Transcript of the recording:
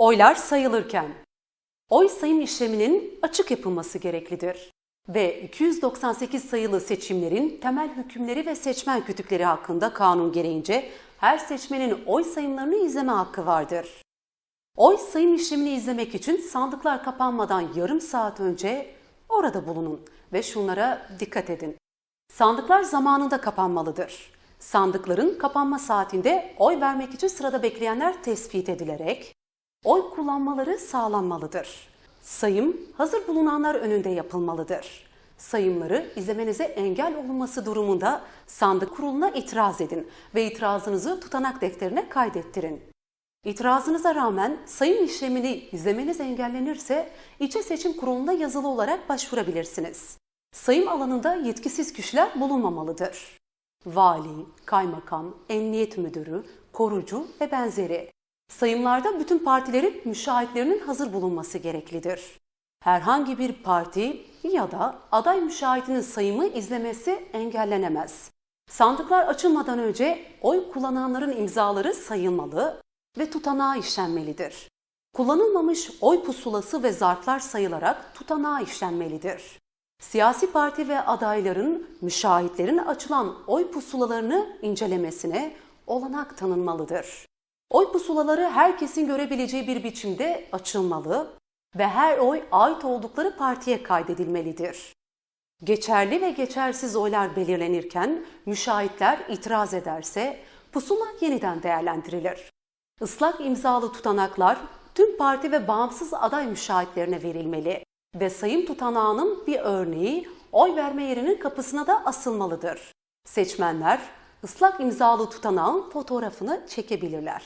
Oylar sayılırken oy sayım işleminin açık yapılması gereklidir ve 298 sayılı seçimlerin temel hükümleri ve seçmen kütükleri hakkında kanun gereğince her seçmenin oy sayımlarını izleme hakkı vardır. Oy sayım işlemini izlemek için sandıklar kapanmadan yarım saat önce orada bulunun ve şunlara dikkat edin. Sandıklar zamanında kapanmalıdır. Sandıkların kapanma saatinde oy vermek için sırada bekleyenler tespit edilerek oy kullanmaları sağlanmalıdır. Sayım hazır bulunanlar önünde yapılmalıdır. Sayımları izlemenize engel olunması durumunda sandık kuruluna itiraz edin ve itirazınızı tutanak defterine kaydettirin. İtirazınıza rağmen sayım işlemini izlemeniz engellenirse ilçe seçim kuruluna yazılı olarak başvurabilirsiniz. Sayım alanında yetkisiz kişiler bulunmamalıdır. Vali, kaymakam, emniyet müdürü, korucu ve benzeri. Sayımlarda bütün partilerin müşahitlerinin hazır bulunması gereklidir. Herhangi bir parti ya da aday müşahitinin sayımı izlemesi engellenemez. Sandıklar açılmadan önce oy kullananların imzaları sayılmalı ve tutanağa işlenmelidir. Kullanılmamış oy pusulası ve zarflar sayılarak tutanağa işlenmelidir. Siyasi parti ve adayların, müşahitlerin açılan oy pusulalarını incelemesine olanak tanınmalıdır. Oy pusulaları herkesin görebileceği bir biçimde açılmalı ve her oy ait oldukları partiye kaydedilmelidir. Geçerli ve geçersiz oylar belirlenirken müşahitler itiraz ederse pusula yeniden değerlendirilir. Islak imzalı tutanaklar tüm parti ve bağımsız aday müşahitlerine verilmeli ve sayım tutanağının bir örneği oy verme yerinin kapısına da asılmalıdır. Seçmenler ıslak imzalı tutanağın fotoğrafını çekebilirler.